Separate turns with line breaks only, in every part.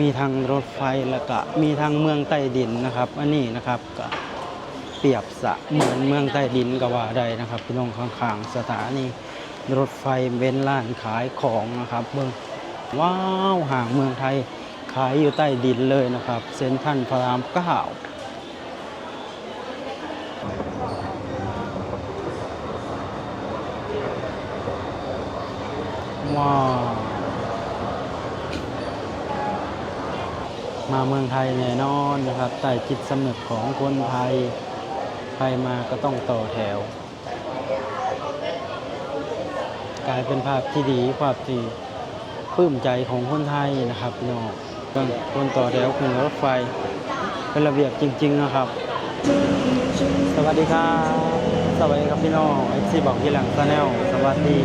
มีทางรถไฟแล้วก็มีทางเมืองใต้ดินนะครับ อันนี้นะครับก็เปรียบสะเหมือนเมืองใต้ดินก็ว่าได้นะครับพี่น้องข้างๆสถานีรถไฟเป็นร้านขายของนะครับเมืองว้าวห่างเมืองไทยขายอยู่ใต้ดินเลยนะครับ เซ็นทรัลพระรามเก้าว้าว มาเมืองไทยแน่นอนนะครับใต้จิตสำนึกของคนไทยใครมาก็ต้องต่อแถว กลายเป็นภาพที่ดีภาพที่ปลื้มใจของคนไทยนะครับพี่น้องคนต่อแถวขึ้นรถไฟ เป็นระเบียบจริง ๆ นะครับ สวัสดีครับสวัสดีครับพี่น้องเอซีบอกกีแหลงซาแนลสวัสดี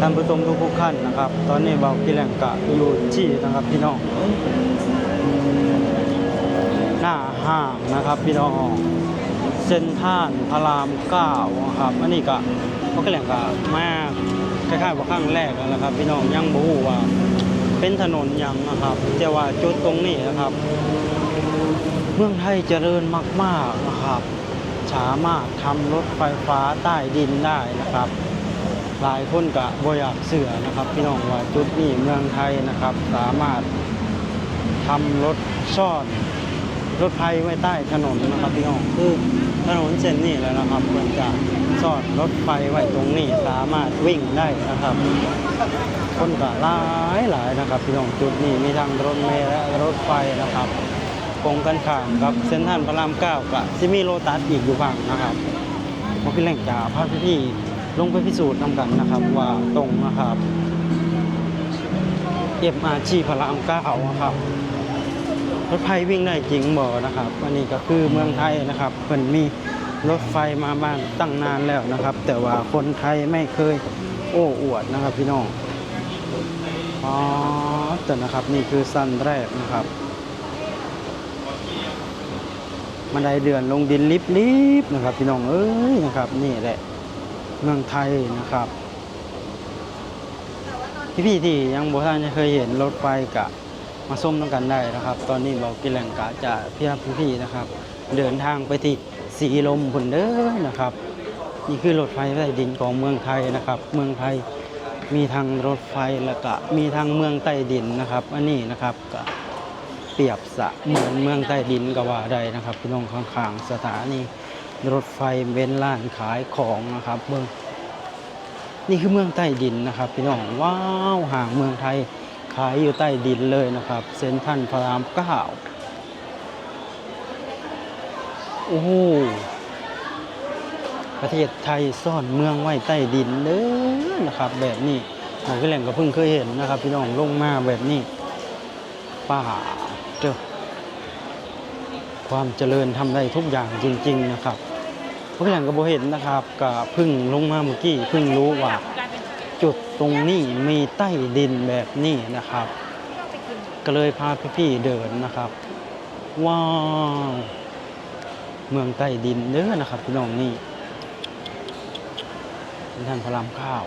ท่านผู้ชมทุกๆท่านนะครับ ตอนนี้บอกกีแหลงกะอยู่ที่นะครับพี่น้อง น้าห้างนะครับ พี่น้องเส้นท่านพระรามเก้าครับอันนี้ก็พวกแหล่งก็มาคล้ายๆว่าข้างแรกแล้วนะครับ พี่น้องยังบูว่า เป็นถนนยังนะครับแต่ว่าจุดตรงนี้นะครับ เมืองไทยเจริญมากๆนะครับสามารถทำรถไฟฟ้าใต้ดินได้นะครับ หลายคนก็บอยากเสือนะครับ พี่น้องว่าจุดนี้เมืองไทยนะครับ สามารถทำรถซ่อน รถไฟไว้ใต้ถนนนะครับพี่น้องคือถนนเส้นนี้แล้วนะครับเพื่อจะสอดรถไฟไว้ตรงนี้สามารถวิ่งได้นะครับ คนก็หลายหลายนะครับพี่น้องจุดนี้มีทั้งรถเมล์และรถไฟนะครับตรงกันข้ามครับเส้นทางพระรามเก้ากับซิมีโลตัสอีกอยู่ฝั่งนะครับพอพี่แหล่งจ่าพาพี่ลงไปพิสูจน์นำกันนะครับว่าตรงนะครับเอ็มอาชีพระรามเก้าครับ รถไฟวิ่งได้จริงบ่นะครับ อันนี้ก็คือเมืองไทยนะครับเพิ่นมีรถไฟมาบ้านตั้งนานแล้วนะครับ แต่ว่าคนไทยไม่เคยโอ้อวดนะครับพี่น้องอ๋อแต่นะครับนี่คือสั้นแรกนะครับบันได้เดือนลงดินลิบๆนะครับ พี่น้องเอ้ยนะครับ นี่แหละเมืองไทยนะครับ พี่ๆที่ยังโบ่ท่านจะเคยเห็นรถไฟกะ มาส้มน้ำกันได้นะครับ ตอนนี้บอกกินแหล่งกะจะพี่พี่ๆนะครับ เดินทางไปที่สีลมพุ่นเด้อนะครับ นี่คือรถไฟใต้ดินของเมืองไทยนะครับ เมืองไทยมีทางรถไฟแล้วก็มีทางเมืองใต้ดินนะครับ อันนี้นะครับก็เปรียบสะเหมือนเมืองใต้ดินก็ว่าได้นะครับพี่น้องข้างๆสถานีรถไฟเป็นร้านขายของนะครับเมืองนี่คือเมืองใต้ดินนะครับ พี่น้องว้าวห่างเมืองไทยายอยู่ใต้ดินเลยนะครับ เซนทรัลพระรามเก้าโอ้โหประเทศไทยซ่อนเมืองไว้ใต้ดินเด้อนะครับ แบบนี้ผมก็แหล่งก็เพิ่งเคยเห็นนะครับ พี่น้องลงมาแบบนี้ป่าเจอความเจริญทำได้ทุกอย่างจริง ๆ นะครับพวกแหล่งก็บ่เห็นนะครับก็เพิ่งลงมาเมื่อกี้เพิ่งรู้ว่า ตรงนี้มีใต้ดินแบบนี้นะครับ ก็เลยพาพี่ๆเดินนะครับ ว้าว เมืองใต้ดินเด้อนะครับ พี่น้องนี่ท่านพระรามข้าว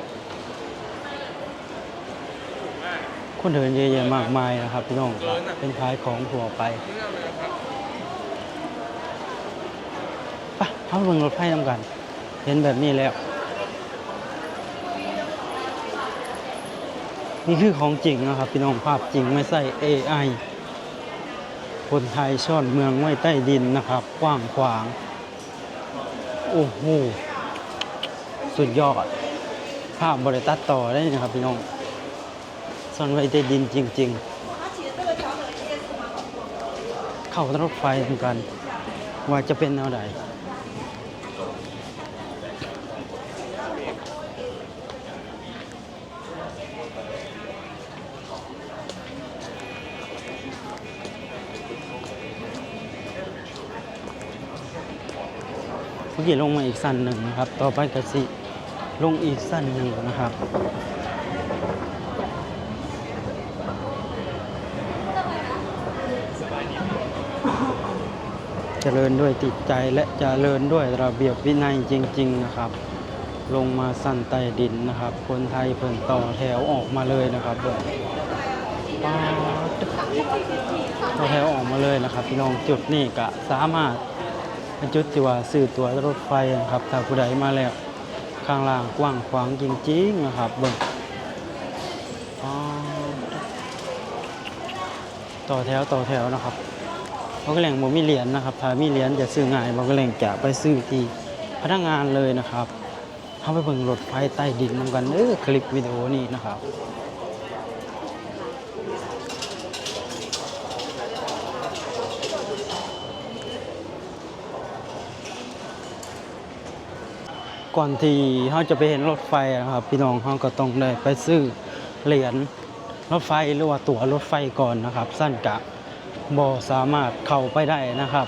คนเดินเยอะแยะมากมายนะครับ พี่น้องครับเป็นขายของทั่วไปไปเข้าเมืองรถไฟนำกัน เห็นแบบนี้แล้ว นี่คือของจริงนะครับ พี่น้องภาพจริงไม่ใช่ AI คนไทยซ่อนเมืองไว้ใต้ดินนะครับ กว้างขวาง โอ้โห สุดยอด ภาพบริตัดต่อได้นะครับพี่น้องซ่อนไว้ใต้ดินจริง ๆ เข้ารถไฟเหมือนกัน ว่าจะเป็นเอาได เมื่อกี้ลงมาอีกสั้นหนึ่งนะครับ ต่อไปกสิลงอีกสั้นหนึ่งนะครับ เจริญด้วยติดใจและเจริญด้วยระเบียบวินัยจริง ๆนะครับ ลงมาสั้นใต้ดินนะครับ คนไทยเพิ่นต่อแถวออกมาเลยนะครับเพิ่นต่อแถวออกมาเลยนะครับ พี่น้องจุดนี้ก็สามารถ เป็นจุดที่ว่าซื้อตัวรถไฟนะครับถ้าผู้ใดมาแล้วข้างล่างกว้างขวางจริงๆนะครับเบิ่งต่อแถวต่อแถวนะครับบางแหล่งบ่มีเหรียญนะครับ ถ้ามีเหรียญจะซื้อง่ายบางแหล่งจะไปซื้อที่พนักงานเลยนะครับเข้าไปเบิ่งรถไฟใต้ดินนำกันเออคลิปวิดีโอนี้นะครับ ก่อนที่เขาจะไปเห็นรถไฟนะครับพี่น้องเขาก็ต้องได้ไปซื้อเหรียญรถไฟหรือว่าตั๋วรถไฟก่อนนะครับ สั้นกะบอสามารถเข้าไปได้นะครับ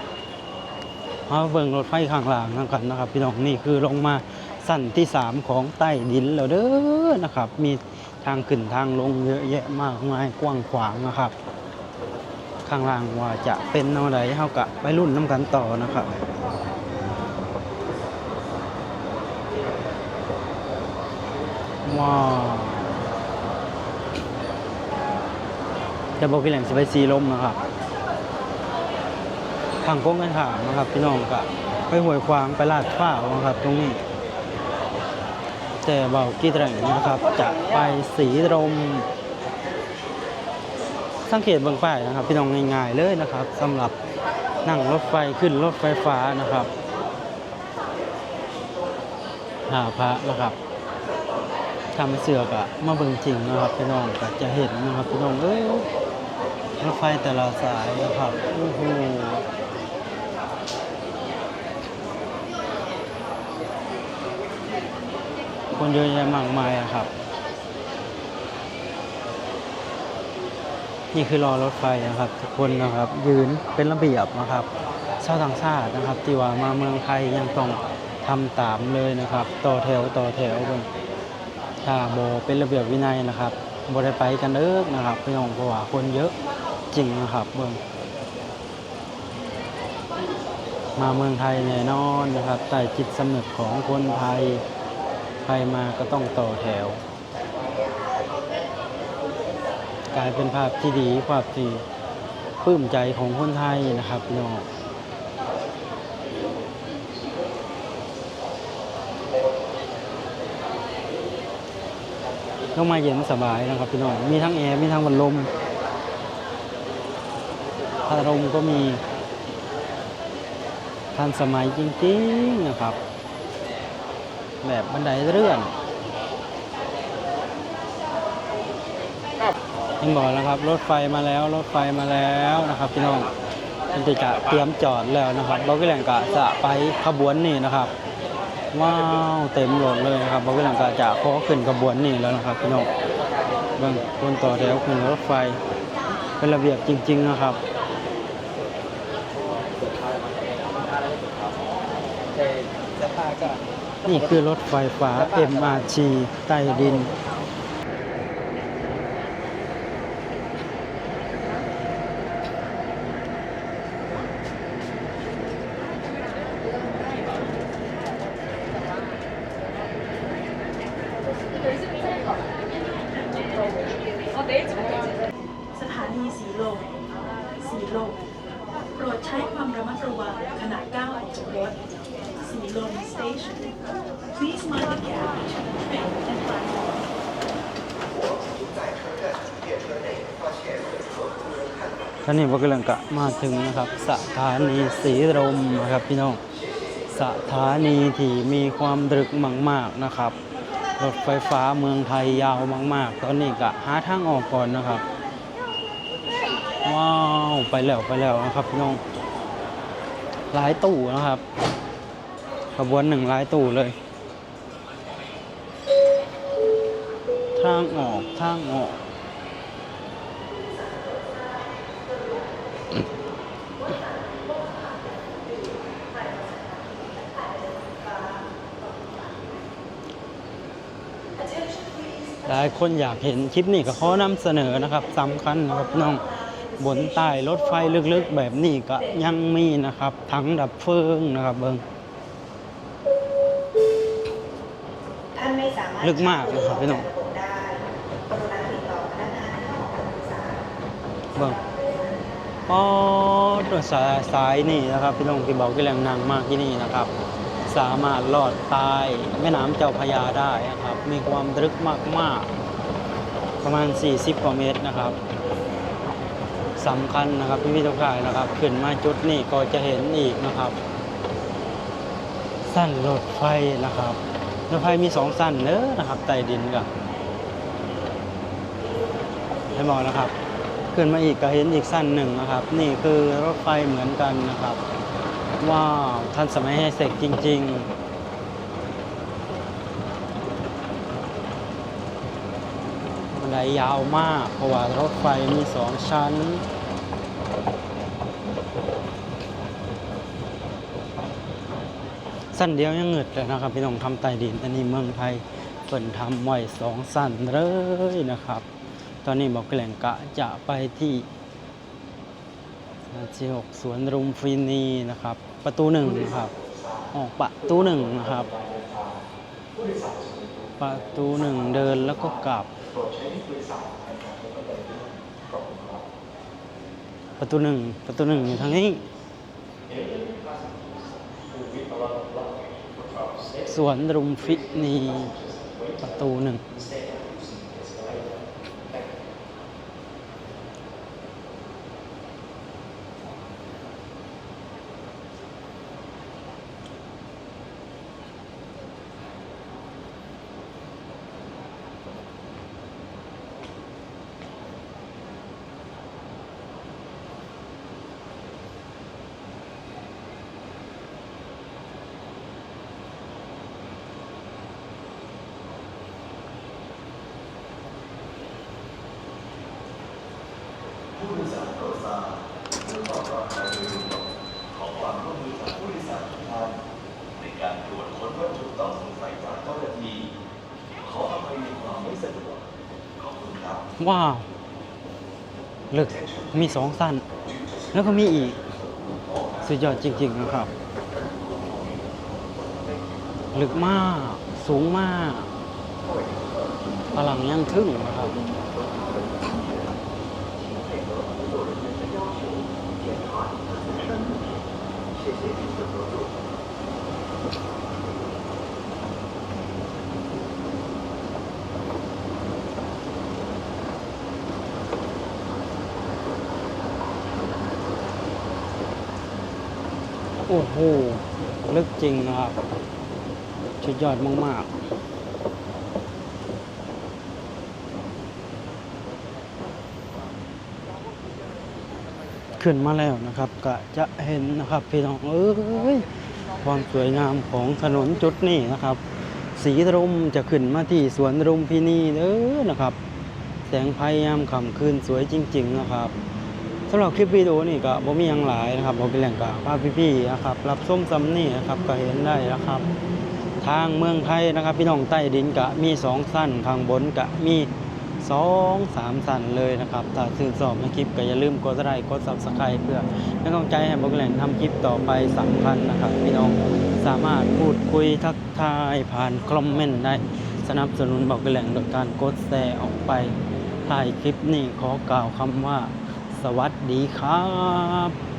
เขาเบิ่งรถไฟข้างหลังนั่นกันนะครับ พี่น้องนี่คือลงมาสั้นที่สามของใต้ดินแล้วเด้อนะครับ มีทางขึ้นทางลงเยอะแยะมากมายกว้างขวางนะครับ ข้างล่างว่าจะเป็นแนวใดเขากะไปรุ่นน้ำกันต่อนะครับ ว้าวจะบอกพี่แหล่งสไปซีลมนะครับทางโค้งกันถามนะครับ พี่น้องกะไปหวยควางไปลาดฟ้านะครับ ตรงนี้ แต่เบากี้แตรงนะครับ จะไปสีลมสังเกตเบื้องป้ายนะครับ พี่น้องง่ายๆเลยนะครับสำหรับนั่งรถไฟขึ้นรถไฟฟ้านะครับหาพระนะครับ ทำเสือกอะมาเบิ่งจริงนะครับพี่น้องก็จะเห็นนะครับพี่น้องเอ้ยรถไฟแต่ละสายนะครับโอ้โหคนเยอะแยะมากมายอะครับ นี่คือรอรถไฟนะครับ ทุกคนนะครับ ยืนเป็นระเบียบนะครับชาวต่างชาตินะครับที่ว่ามาเมืองไทยยังต้องทำตามเลยนะครับ ต่อแถวต่อแถวเบิ่ง ถ้าโบเป็นระเบียบวินัยนะครับโบได้ไปกันเอิกนะครับพี่น้องเพราะว่าคนเยอะจริงนะครับเบิ่งมาเมืองไทยแน่นอนนะครับใต้จิตสำนึกของคนไทยใครมาก็ต้องต่อแถว กลายเป็นภาพที่ดีภาพที่ปลื้มใจของคนไทยนะครับพี่น้อง ลงมาเย็นสบายนะครับพี่น้อง มีทั้งแอร์มีทั้งพัดลมพัดลมก็มีทันสมัยจริงๆนะครับ แบบบันไดเลื่อนยังบอกแล้วครับ รถไฟมาแล้ว รถไฟมาแล้วนะครับพี่น้องเป็นติกะเตรียมจอดแล้วนะครับ เราก็แหล่งกะจะไปขบวนนี่นะครับ ว้าวเต็มรถเลยนะครับบริเวณกาจะขอขึ้นกระบวนนี่แล้วนะครับพี่น้องเบื้องคนต่อแถวขึ้นรถไฟ เป็นระเบียบจริง ๆนะครับนี่คือรถไฟฟ้า MRT ใต้ดิน
สถานีสีลมสีลมโปรดใช้ความระมัดระวังขณะก้าวออกจากรถสีลม station please mind the gap between the train and platform
ท่านนี้บอกกำลังกะมาถึงนะครับ สถานีสีลมนะครับพี่น้อง สถานีที่มีความดึกมากๆนะครับ รถไฟฟ้าเมืองไทยยาวมาก ๆ ตอนนี้ก็หาทางออกก่อนนะครับ ว้าว ไปแล้วไปแล้วนะครับพี่น้องหลายตู้นะครับ ขบวนหนึ่งหลายตู้เลย ทางออกทางออกายคนอยากเห็นคลิปนี้ก็ขอนำเสนอนะครับสำคัญนะครับพี่น้องบนใต้รถไฟลึกๆแบบนี้ก็ยังมีนะครับถังดับเพลิงนะครับเบิง
ท่านไม่สามารถ
ลึกมากนะครับพี่น้อง
ได้กรุณาติดต่อพนักงานที่ห้องการโดยสาร
เบิงก็ตัวสายสายนี่นะครับพี่น้องที่บอกกี่แหล่งนางมากที่นี่นะครับ สามารถลอดใต้แม่น้ำเจ้าพระยาได้นะครับ มีความลึกมาก ๆ ประมาณ 40 กว่าเมตรนะครับสำคัญนะครับพี่พี่ทุกท่านนะครับ ขึ้นมาจุดนี้ก็จะเห็นอีกนะครับ สั้นรถไฟนะครับรถไฟมีสองสั้นเนอะนะครับใต้ดินกับให้บอกนะครับ ขึ้นมาอีกก็เห็นอีกสั้นหนึ่งนะครับ นี่คือรถไฟเหมือนกันนะครับว้าวทันสมัยให้เสร็จจริง ๆ บันไดยาวมาก เพราะว่ารถไฟมีสองชั้น สั้นเดียวยังเหงึดเลยนะครับ พี่น้องทำใต้ดินอันนี้เมืองไทยเปิ่นทำไว้สองสั้นเลยนะครับ ตอนนี้บอกแกล้งกะจะไปที่ที่หกสวนรุมฟินีนะครับ ประตูหนึ่งนะครับ ออกประตูหนึ่งนะครับ ประตูหนึ่งเดินแล้วก็กลับ ประตูหนึ่งประตูหนึ่งอยู่ทางนี้ สวนรุมฟินีประตูหนึ่ง
การตรวจค้นวัตถุต้องสงสัยจากเจ้าหน้าที่ขออภัยในความไม่สะดวกขอบคุณครับ
ว้าวลึกมีสองสั้น แล้วก็มีอีก สุดยอดจริง ๆ นะครับลึกมาก สูงมากพลังยังทึ่งนะครับ โอ้โห ลึกจริงนะครับสุดยอดมาก ๆขึ้นมาแล้วนะครับ ก็จะเห็นนะครับ พี่น้องเอ้ย ความสวยงามของถนนจุดนี้นะครับ สีรุมจะขึ้นมาที่สวนรุมพินีเด้อนะครับ แสงไฟยามค่ำคืนสวยจริง ๆ นะครับสำหรับคลิปวิดีโอนี่ก็บ่มีหยังหลายนะครับบ่เป็นแหล่งกะพาพพี่ๆนะครับ รับส้มซ้ำนี่นะครับก็เห็นได้นะครับ ทางเมืองไทยนะครับ พี่น้องใต้ดินกะมีสองสั้นข้างบนกะมี สองสามสั้นเลยนะครับถ้าชื่นชอบในคลิปก็อย่าลืมกดไลค์กด Subscribe เพื่อเป็นกำลังใจให้บอกแหล่งทำคลิปต่อไปสำคัญนะครับ พี่น้องสามารถพูดคุยทักทายผ่านคอมเมนต์ได้สนับสนุนบอกแหล่งโดยการกดแชร์ออกไปถ่ายคลิปนี้ขอกล่าวคำว่า สวัสดีครับ